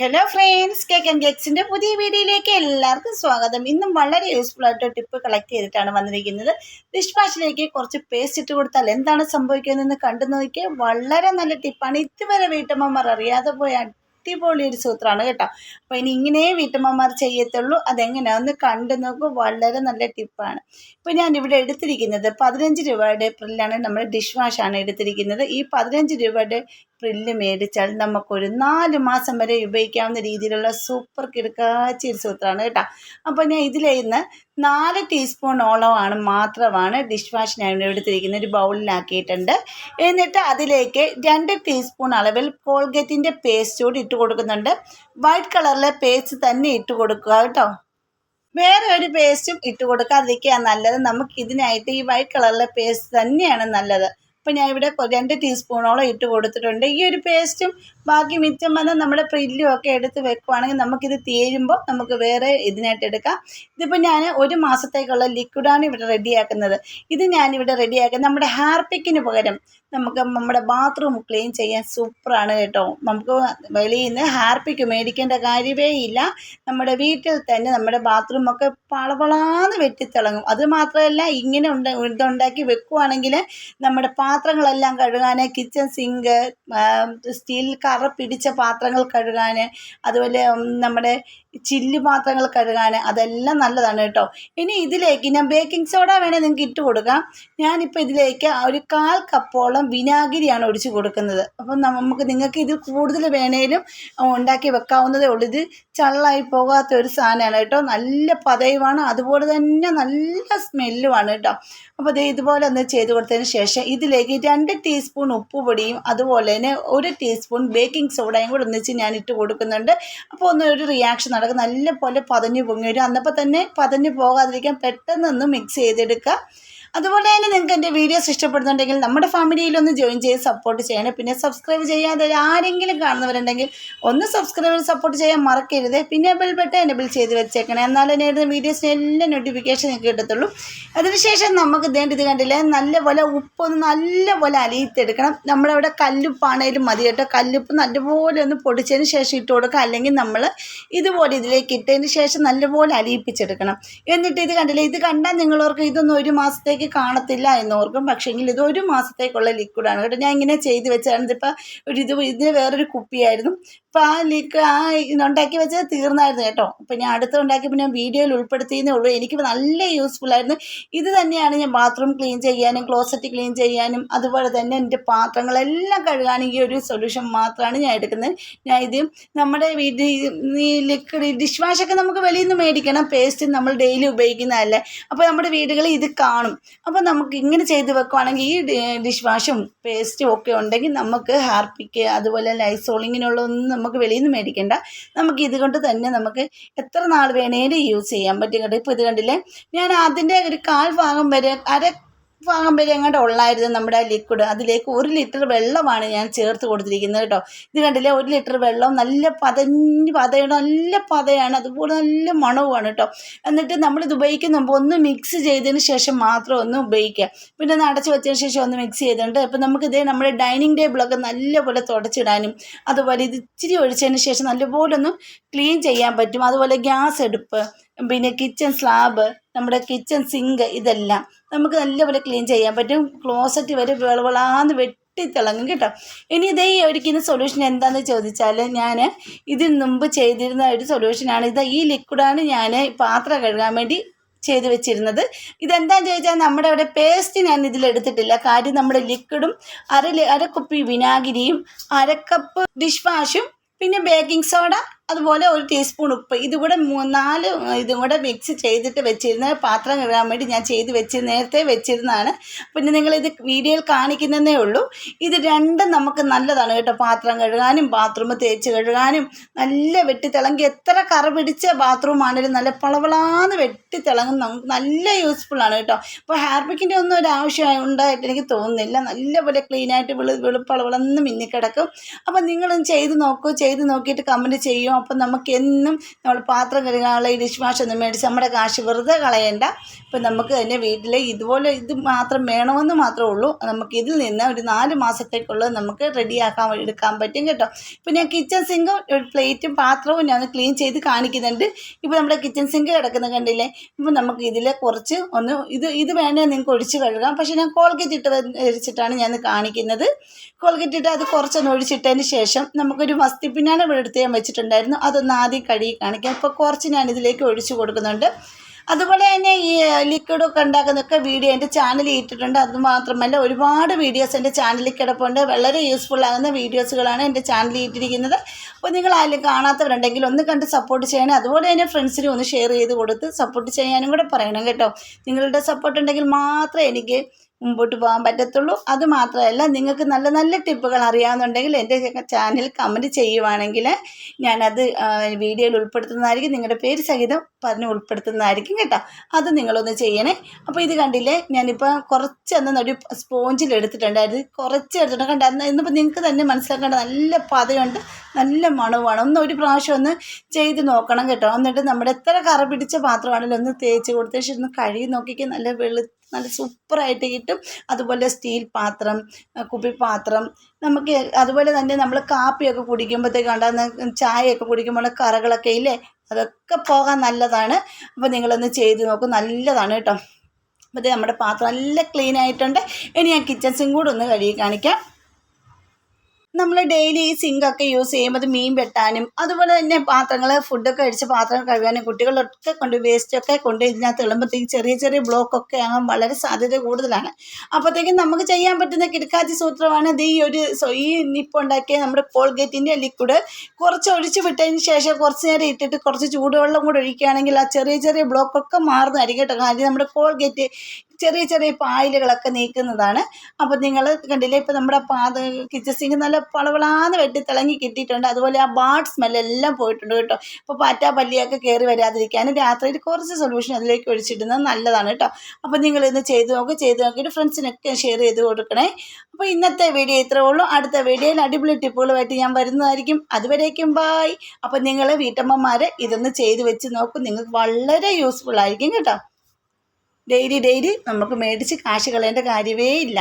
Hello friends cake and കേക്സിന്റെ പുതിയ വീഡിയോയിലേക്ക് എല്ലാവർക്കും സ്വാഗതം. ഇന്നും വളരെ യൂസ്ഫുൾ ആയിട്ട് ടിപ്പ് കളക്ട് ചെയ്തിട്ടാണ് വന്നിരിക്കുന്നത്. ഡിഷ് വാഷിലേക്ക് കുറച്ച് പേസ്റ്റ് ഇട്ട് കൊടുത്താൽ എന്താണ് സംഭവിക്കുന്നതെന്ന് കണ്ടു നോക്കിയാൽ വളരെ നല്ല ടിപ്പാണ് ഇതുവരെ വീട്ടമ്മമാർ അറിയാതെ പോയ അടിപൊളി ഒരു സൂത്രമാണ് കേട്ടോ. അപ്പോൾ ഇനി ഇങ്ങനെ വീട്ടമ്മമാർ ചെയ്യത്തുള്ളൂ. അതെങ്ങനെയാണെന്ന് കണ്ടു നോക്കൂ. വളരെ നല്ല ടിപ്പാണ് ഇപ്പോൾ ഞാൻ ഇവിടെ എടുത്തിരിക്കുന്നത് പതിനഞ്ച് രൂപയുടെ പ്രില്ലാണ് നമ്മൾ ഡിഷ് വാഷാണ് എടുത്തിരിക്കുന്നത്. ഈ പതിനഞ്ച് രൂപയുടെ പ്രില്ല് മേടിച്ചാൽ നമുക്കൊരു നാല് മാസം വരെ ഉപയോഗിക്കാവുന്ന രീതിയിലുള്ള സൂപ്പർ കിടക്കാച്ചി ഒരു സൂത്രമാണ് കേട്ടോ. അപ്പോൾ ഞാൻ ഇതിലിന്ന് നാല് ടീസ്പൂണോളമാണ് മാത്രമാണ് ഡിഷ് വാഷ് ഞാൻ എടുത്തിരിക്കുന്നത്. ഒരു ബൗളിലാക്കിയിട്ടുണ്ട്. എന്നിട്ട് അതിലേക്ക് രണ്ട് ടീസ്പൂൺ അളവിൽ കോൾഗേറ്റിന്റെ പേസ്റ്റ് കൂടി ഇട്ട് കൊടുക്കുന്നുണ്ട്. വൈറ്റ് കളറിലെ പേസ്റ്റ് തന്നെ ഇട്ട് കൊടുക്കുക കേട്ടോ. വേറെ ഒരു പേസ്റ്റും ഇട്ട് കൊടുക്കാതിരിക്കുക നല്ലത്. നമുക്ക് ഇതിനായിട്ട് ഈ വൈറ്റ് കളറിലെ പേസ്റ്റ് തന്നെയാണ് നല്ലത്. അപ്പം ഞാൻ ഇവിടെ രണ്ട് ടീസ്പൂണോളം ഇട്ട് കൊടുത്തിട്ടുണ്ട്. ഈ ഒരു പേസ്റ്റും ബാക്കി മിച്ചം വന്ന് നമ്മുടെ പ്രില്ലും ഒക്കെ എടുത്ത് വെക്കുവാണെങ്കിൽ നമുക്കിത് തീരുമ്പോൾ നമുക്ക് വേറെ ഇതിനായിട്ട് എടുക്കാം. ഇതിപ്പോൾ ഞാൻ ഒരു മാസത്തേക്കുള്ള ലിക്വിഡാണ് ഇവിടെ റെഡിയാക്കുന്നത് ഇത് ഞാനിവിടെ റെഡിയാക്കുന്നത് നമ്മുടെ ഹാർപിക്കിന് പകരം നമുക്ക് നമ്മുടെ ബാത്റൂം ക്ലീൻ ചെയ്യാൻ സൂപ്പറാണ് കേട്ടോ. നമുക്ക് വെളിയിൽ നിന്ന് ഹാർപ്പിക്ക് മേടിക്കേണ്ട കാര്യമേ ഇല്ല. നമ്മുടെ വീട്ടിൽ തന്നെ നമ്മുടെ ബാത്റൂമൊക്കെ പളപളാന്ന് വെട്ടിത്തിളങ്ങും. അത് മാത്രമല്ല ഇങ്ങനെ ഉണ്ട ഇതുണ്ടാക്കി വെക്കുവാണെങ്കിൽ നമ്മുടെ പാത്രങ്ങളെല്ലാം കഴുകാൻ കിച്ചൺ സിങ്ക് സ്റ്റീൽ കറ പിടിച്ച പാത്രങ്ങൾ കഴുകാൻ അതുപോലെ നമ്മുടെ ചില്ല് പാത്രങ്ങൾ കഴുകാൻ അതെല്ലാം നല്ലതാണ് കേട്ടോ. ഇനി ഇതിലേക്ക് ഞാൻ ബേക്കിംഗ് സോഡ വേണേൽ നിങ്ങൾക്ക് ഇട്ട് കൊടുക്കാം. ഞാനിപ്പോൾ ഇതിലേക്ക് ഒരു കാൽ കപ്പോളം വിനാഗിരിയാണ് ഒഴിച്ച് കൊടുക്കുന്നത്. അപ്പം നമുക്ക് നിങ്ങൾക്ക് ഇത് കൂടുതൽ വേണേലും ഉണ്ടാക്കി വെക്കാവുന്നതേ ഉള്ളൂ. ഇത് ചള്ളായി പോകാത്ത ഒരു സാധനമാണ് കേട്ടോ. നല്ല പതയുമാണ് അതുപോലെ തന്നെ നല്ല സ്മെല്ലുമാണ് കേട്ടോ. അപ്പോൾ ഇത് ഇതുപോലെ ഒന്ന് ചെയ്ത് കൊടുത്തതിന് ശേഷം ഇതിലേക്ക് രണ്ട് ടീസ്പൂൺ ഉപ്പുപൊടിയും അതുപോലെ തന്നെ ഒരു ടീസ്പൂൺ ബേക്കിംഗ് സോഡയും കൂടെ ഒന്നിച്ച് ഞാൻ ഇട്ട് കൊടുക്കുന്നുണ്ട്. അപ്പോൾ ഒന്ന് ഒരു റിയാക്ഷൻ നടക്കും നല്ല പോലെ പതഞ്ഞു പൊങ്ങി വരും. അന്നപ്പോൾ തന്നെ പതഞ്ഞു പോകാതിരിക്കാൻ പെട്ടെന്നൊന്ന് മിക്സ് ചെയ്തെടുക്കുക. അതുപോലെ തന്നെ നിങ്ങൾക്ക് എന്റെ വീഡിയോസ് ഇഷ്ടപ്പെടുന്നുണ്ടെങ്കിൽ നമ്മുടെ ഫാമിലിയിൽ ഒന്ന് ജോയിൻ ചെയ്ത് സപ്പോർട്ട് ചെയ്യണം. പിന്നെ സബ്സ്ക്രൈബ് ചെയ്യാതെ ആരെങ്കിലും കാണുന്നവരുണ്ടെങ്കിൽ ഒന്ന് സബ്സ്ക്രൈബ് സപ്പോർട്ട് ചെയ്യാൻ മറക്കരുത്. പിന്നെ ബെൽ ബട്ടൺ എനബിൾ ചെയ്ത് വെച്ചേക്കണം. എന്നാലും ഞാൻ ഇടുന്ന വീഡിയോസിന് എല്ലാ നോട്ടിഫിക്കേഷൻ നിങ്ങൾക്ക് കിട്ടത്തുള്ളൂ. അതിനുശേഷം നമുക്ക് ഇതേണ്ട ഇത് കണ്ടില്ലേ? നല്ലപോലെ ഉപ്പൊന്ന് നല്ലപോലെ അലിയിത്തെടുക്കണം നമ്മളവിടെ കല്ലുപ്പാണേലും മതി കേട്ടോ. കല്ലുപ്പ് നല്ലപോലെ ഒന്ന് പൊടിച്ചതിന് ശേഷം ഇട്ട് കൊടുക്കുക. അല്ലെങ്കിൽ നമ്മൾ ഇതുപോലെ ഇതിലേക്ക് ഇട്ടതിന് ശേഷം നല്ലപോലെ അലിയിപ്പിച്ചെടുക്കണം. എന്നിട്ട് ഇത് കണ്ടില്ലേ? ഇത് കണ്ടാൽ നിങ്ങളോർക്ക് ഇതൊന്നും ഒരു മാസത്തേക്ക് കാണത്തില്ല എന്നോർക്കും. പക്ഷേങ്കിൽ ഇത് ഒരു മാസത്തേക്കുള്ള ലിക്വിഡാണ് കേട്ടോ ഞാൻ ഇങ്ങനെ ചെയ്ത് വെച്ചാണ് ഇതിപ്പോൾ ഒരു ഇത് ഇതിന് വേറൊരു കുപ്പിയായിരുന്നു. ആ ഉണ്ടാക്കി വെച്ചത് തീർന്നായിരുന്നു കേട്ടോ. അപ്പം ഞാൻ അടുത്ത് ഉണ്ടാക്കിയപ്പോൾ ഞാൻ വീഡിയോയിൽ ഉൾപ്പെടുത്തിയെന്നേ ഉള്ളൂ. എനിക്ക് നല്ല യൂസ്ഫുൾ ആയിരുന്നു. ഇത് തന്നെയാണ് ഞാൻ ബാത്റൂം ക്ലീൻ ചെയ്യാനും ക്ലോസറ്റ് ക്ലീൻ ചെയ്യാനും അതുപോലെ തന്നെ എന്റെ പാത്രങ്ങളെല്ലാം കഴുകാനും ഈ ഒരു സൊല്യൂഷൻ മാത്രമാണ് ഞാൻ എടുക്കുന്നത്. ഞാൻ ഇത് നമ്മുടെ വീട്ടിൽ ഈ ലിക്വിഡ് ഡിഷ് വാഷൊക്കെ നമുക്ക് വെളിയിൽ നിന്ന് മേടിക്കണം. പേസ്റ്റ് നമ്മൾ ഡെയിലി ഉപയോഗിക്കുന്നതല്ലേ. അപ്പോൾ നമ്മുടെ വീടുകളിൽ ഇത് കാണും. അപ്പോൾ നമുക്ക് ഇങ്ങനെ ചെയ്ത് വെക്കുവാണെങ്കിൽ ഈ ഡിഷ് വാഷും പേസ്റ്റും ഒക്കെ ഉണ്ടെങ്കിൽ നമുക്ക് ഹാർപ്പിക്ക് അതുപോലെ ലൈസോളിങ്ങിനുള്ളതൊന്നും നമുക്ക് വെളിയിൽ നിന്ന് മേടിക്കേണ്ട. നമുക്ക് ഇതുകൊണ്ട് തന്നെ നമുക്ക് എത്ര നാൾ വേണേലും യൂസ് ചെയ്യാൻ പറ്റും കേട്ടോ. ഇപ്പോൾ ഇത് കണ്ടില്ലേ? ഞാൻ അതിന്റെ ഒരു കാൽ ഭാഗം വരെ അര അങ്ങോട്ട് ഉള്ളായിരുന്നു നമ്മുടെ ലിക്വിഡ് അതിലേക്ക് ഒരു ലിറ്റർ വെള്ളമാണ് ഞാൻ ചേർത്ത് കൊടുത്തിരിക്കുന്നത് കേട്ടോ. ഇത് കണ്ടില്ലേ? ഒരു ലിറ്റർ വെള്ളം നല്ല പതഞ്ഞ് പതയാണ് നല്ല പതയാണ്. അതുപോലെ നല്ല മണവുമാണ് കേട്ടോ. എന്നിട്ട് നമ്മളിത് ഉപയോഗിക്കുന്ന മുമ്പ് ഒന്ന് മിക്സ് ചെയ്തതിന് ശേഷം മാത്രം ഒന്ന് ഉപയോഗിക്കുക. പിന്നെ ഒന്ന് അടച്ച് വെച്ചതിന് ശേഷം ഒന്ന് മിക്സ് ചെയ്തിട്ടുണ്ട്. അപ്പം നമുക്ക് ഇതേ നമ്മുടെ ഡൈനിങ് ടേബിളൊക്കെ നല്ലപോലെ തുടച്ചിടാനും അതുപോലെ ഇത് ഇച്ചിരി ഒഴിച്ചതിന് ശേഷം നല്ലപോലെ ഒന്ന് ക്ലീൻ ചെയ്യാൻ പറ്റും. അതുപോലെ ഗ്യാസ് അടുപ്പ് പിന്നെ കിച്ചൺ സ്ലാബ് നമ്മുടെ കിച്ചൺ സിങ്ക് ഇതെല്ലാം നമുക്ക് നല്ലപോലെ ക്ലീൻ ചെയ്യാൻ പറ്റും. ക്ലോസറ്റ് വരെ വിളവിളാന്ന് വെട്ടിത്തിളങ്ങും കേട്ടോ. ഇനി ഇതേ ഒരിക്കുന്ന സൊല്യൂഷൻ എന്താണെന്ന് ചോദിച്ചാൽ ഞാൻ ഇതിന് മുമ്പ് ചെയ്തിരുന്ന ഒരു സൊല്യൂഷനാണ് ഇത് ഈ ലിക്വിഡാണ് ഞാൻ പാത്രം കഴുകാൻ വേണ്ടി ചെയ്ത് വെച്ചിരുന്നത്. ഇതെന്താണെന്ന് ചോദിച്ചാൽ നമ്മുടെ അവിടെ പേസ്റ്റ് ഞാൻ ഇതിലെടുത്തിട്ടില്ല കാര്യം നമ്മുടെ ലിക്വിഡും അര അരക്കുപ്പി അര കുപ്പി വിനാഗിരിയും അര കപ്പ് ഡിഷ് വാഷും പിന്നെ ബേക്കിംഗ് സോഡ അതുപോലെ ഒരു ടീസ്പൂൺ ഉപ്പ്. ഇതുകൂടെ നാല് ഇതും കൂടെ മിക്സ് ചെയ്തിട്ട് വെച്ചിരുന്ന പാത്രം കഴുകാൻ വേണ്ടി ഞാൻ ചെയ്ത് വെച്ച് നേരത്തെ വെച്ചിരുന്നതാണ്. പിന്നെ നിങ്ങളിത് വീഡിയോയിൽ കാണിക്കുന്നതേ ഉള്ളൂ. ഇത് രണ്ടും നമുക്ക് നല്ലതാണ് കേട്ടോ. പാത്രം കഴുകാനും ബാത്റൂം തേച്ച് കഴുകാനും നല്ല വെട്ടിത്തിളങ്ങി എത്ര കറ പിടിച്ച ബാത്റൂം ആണെങ്കിലും നല്ല പളവളാന്ന് വെട്ടി വെട്ടിത്തിളങ്ങും നമുക്ക് നല്ല യൂസ്ഫുൾ ആണ് കേട്ടോ. അപ്പോൾ ഹെയർ ഒന്നും ഒരു ആവശ്യം ഉണ്ടായിട്ട് എനിക്ക് തോന്നുന്നില്ല. നല്ലപോലെ ക്ലീൻ ആയിട്ട് വെളു വെളുപ്പളവളന്ന് മിന്നിക്കിടക്കും. അപ്പോൾ നിങ്ങളും ചെയ്ത് നോക്കൂ. ചെയ്ത് നോക്കിയിട്ട് കമന്റ് ചെയ്യും. അപ്പം നമുക്ക് എന്നും നമ്മൾ പാത്രം കഴുകാനുള്ള ഈ ഡിഷ് വാഷ് ഒന്നും മേടിച്ച് നമ്മുടെ കാശ് വെറുതെ കളയേണ്ട. ഇപ്പം നമുക്ക് തന്നെ വീട്ടിൽ ഇതുപോലെ ഇത് മാത്രം വേണമെന്ന് മാത്രമേ ഉള്ളൂ. നമുക്ക് ഇതിൽ നിന്ന് ഒരു നാല് മാസത്തേക്കുള്ളത് നമുക്ക് റെഡിയാക്കാൻ എടുക്കാൻ പറ്റും കേട്ടോ. ഇപ്പം ഞാൻ കിച്ചൺ സിങ്കും പ്ലേറ്റും പാത്രവും ഞാൻ ക്ലീൻ ചെയ്ത് കാണിക്കുന്നുണ്ട്. ഇപ്പോൾ നമ്മുടെ കിച്ചൺ സിങ്ക് കിടക്കുന്ന കണ്ടില്ലേ? ഇപ്പം നമുക്ക് ഇതിൽ കുറച്ച് ഒന്ന് ഇത് ഇത് വേണേൽ നിങ്ങൾക്ക് ഒഴിച്ച് കഴുകാം. പക്ഷേ ഞാൻ കോൾഗേറ്റ് ഇട്ട് വരിച്ചിട്ടാണ് ഞാൻ കാണിക്കുന്നത്. കോൾഗേറ്റ് ഇട്ട് അത് കുറച്ചൊന്ന് ഒഴിച്ചിട്ടതിന് ശേഷം നമുക്കൊരു മസ്തിപ്പിനാണ് ഇവിടെ എടുത്ത് ഞാൻ വെച്ചിട്ടുണ്ടായിരുന്നു അതൊന്ന് ആദ്യം കഴുകി കാണിക്കാം. അപ്പോൾ കുറച്ച് ഞാൻ ഇതിലേക്ക് ഒഴിച്ചു കൊടുക്കുന്നുണ്ട്. അതുപോലെ തന്നെ ഈ ലിക്വിഡൊക്കെ ഉണ്ടാക്കുന്നൊക്കെ വീഡിയോ എന്റെ ചാനലിൽ ഇട്ടിട്ടുണ്ട്. അതുമാത്രമല്ല ഒരുപാട് വീഡിയോസ് എന്റെ ചാനലിൽ കിടപ്പുണ്ട്. വളരെ യൂസ്ഫുൾ ആകുന്ന വീഡിയോസുകളാണ് എന്റെ ചാനലിൽ ഇട്ടിരിക്കുന്നത്. അപ്പോൾ നിങ്ങൾ ആരും കാണാത്തവരുണ്ടെങ്കിൽ ഒന്ന് കണ്ട് സപ്പോർട്ട് ചെയ്യണേ. അതുപോലെ തന്നെ ഫ്രണ്ട്സിനും ഒന്ന് ഷെയർ ചെയ്ത് കൊടുത്ത് സപ്പോർട്ട് ചെയ്യാനും കൂടെ പറയണം കേട്ടോ. നിങ്ങളുടെ സപ്പോർട്ട് ഉണ്ടെങ്കിൽ മാത്രമേ എനിക്ക് മുമ്പോട്ട് പോകാൻ പറ്റത്തുള്ളൂ. അത് മാത്രമല്ല നിങ്ങൾക്ക് നല്ല നല്ല ടിപ്പുകൾ അറിയാമെന്നുണ്ടെങ്കിൽ എന്റെ ചാനൽ കമന്റ് ചെയ്യുവാണെങ്കിൽ ഞാനത് വീഡിയോയിൽ ഉൾപ്പെടുത്തുന്നതായിരിക്കും. നിങ്ങളുടെ പേര് സഹിതം പറഞ്ഞ് ഉൾപ്പെടുത്തുന്നതായിരിക്കും കേട്ടോ. അത് നിങ്ങളൊന്ന് ചെയ്യണേ. അപ്പോൾ ഇത് കണ്ടില്ലേ ഞാനിപ്പോൾ കുറച്ച് ഒരു സ്പോഞ്ചിൽ എടുത്തിട്ടുണ്ടായിരുന്നു. കുറച്ച് എടുത്തിട്ടുണ്ട്. കണ്ട ഇന്നിപ്പോൾ നിങ്ങൾക്ക് തന്നെ മനസ്സിലാക്കേണ്ട നല്ല പതയുണ്ട് നല്ല മണവുമാണ്. ഒന്ന് ഒരു പ്രാവശ്യം ഒന്ന് ചെയ്ത് നോക്കണം കേട്ടോ. എന്നിട്ട് നമ്മുടെ എത്ര കറ പിടിച്ച പാത്രമാണെങ്കിലും ഒന്ന് തേച്ച് കൊടുത്ത ശേഷം ഒന്ന് കഴുകി നോക്കിക്ക്. നല്ല വെളു നല്ല സൂപ്പറായിട്ട് കിട്ടും. അതുപോലെ സ്റ്റീൽ പാത്രം കുപ്പിപ്പാത്രം നമുക്ക് അതുപോലെ തന്നെ നമ്മൾ കാപ്പിയൊക്കെ കുടിക്കുമ്പോഴത്തേക്ക് ഉണ്ടാകുന്ന ചായയൊക്കെ കുടിക്കുമ്പോൾ കറകളൊക്കെ ഇല്ലേ? അതൊക്കെ പോകാൻ നല്ലതാണ്. അപ്പോൾ നിങ്ങളൊന്ന് ചെയ്ത് നോക്കും. നല്ലതാണ് കേട്ടോ. അപ്പോൾ നമ്മുടെ പാത്രം നല്ല ക്ലീൻ ആയിട്ടുണ്ട്. ഇനി ഞാൻ കിച്ചൺ സിങ്കൂടെ ഒന്ന് കഴുകി കാണിക്കാം. നമ്മൾ ഡെയിലി ഈ സിങ്കൊക്കെ യൂസ് ചെയ്യുമ്പോൾ അത് മീൻ വെട്ടാനും അതുപോലെ തന്നെ പാത്രങ്ങൾ ഫുഡൊക്കെ അടിച്ച് പാത്രം കഴുകാനും കുട്ടികളൊക്കെ കൊണ്ട് വേസ്റ്റൊക്കെ കൊണ്ട് ഇതിനകത്ത് ഇടുമ്പോഴത്തേക്ക് ചെറിയ ചെറിയ ബ്ലോക്കൊക്കെ ആകാൻ വളരെ സാധ്യത കൂടുതലാണ്. അപ്പോഴത്തേക്കും നമുക്ക് ചെയ്യാൻ പറ്റുന്ന കിടക്കാച്ചി സൂത്രമാണ് ഇത് ഈ ഒരു ഈ നിപ്പ് ഉണ്ടാക്കിയ നമ്മുടെ കോൾഗേറ്റിന്റെ ലിക്വിഡ് കുറച്ച് ഒഴിച്ച് വിട്ടതിന് ശേഷം കുറച്ച് നേരം ഇട്ടിട്ട് കുറച്ച് ചൂടുവെള്ളം കൂടെ ഒഴിക്കുകയാണെങ്കിൽ ആ ചെറിയ ചെറിയ ബ്ലോക്കൊക്കെ മാറുന്നതായിരിക്കും കേട്ടോ. കാര്യം നമ്മുടെ കോൾഗേറ്റ് ചെറിയ ചെറിയ പായലുകളൊക്കെ നീക്കുന്നതാണ്. അപ്പോൾ നിങ്ങൾ കണ്ടില്ലേ ഇപ്പോൾ നമ്മുടെ പാത കിച്ചൺ സിങ്ക് നല്ല പളവളാന്ന് വെട്ടി തിളങ്ങി കിട്ടിയിട്ടുണ്ട്. അതുപോലെ ആ ബാഡ് സ്മെല്ലെല്ലാം പോയിട്ടുണ്ട് കേട്ടോ. ഇപ്പോൾ പാറ്റ പല്ലിയൊക്കെ കയറി വരാതിരിക്കാനും രാത്രിയിൽ കുറച്ച് സൊല്യൂഷൻ അതിലേക്ക് ഒഴിച്ചിടുന്നത് നല്ലതാണ് കേട്ടോ. അപ്പോൾ നിങ്ങൾ ഇന്ന് ചെയ്ത് നോക്കുക ചെയ്ത് നോക്കിയിട്ട് ഫ്രണ്ട്സിനൊക്കെ ഷെയർ ചെയ്ത് കൊടുക്കണേ. അപ്പോൾ ഇന്നത്തെ വീഡിയോ ഇത്രേ ഉള്ളൂ. അടുത്ത വീഡിയോയിൽ അടിപൊളി ടിപ്പുകളുമായിട്ട് ഞാൻ വരുന്നതായിരിക്കും. അതുവരേക്കും ബായ് അപ്പോൾ നിങ്ങൾ വീട്ടമ്മമാരെ ഇതൊന്ന് ചെയ്ത് വെച്ച് നോക്കും. നിങ്ങൾക്ക് വളരെ യൂസ്ഫുൾ ആയിരിക്കും കേട്ടോ. ഡെയിലി ഡെയിലി നമുക്ക് മേടിച്ച് കാശ് കളയേണ്ട കാര്യമേ ഇല്ല.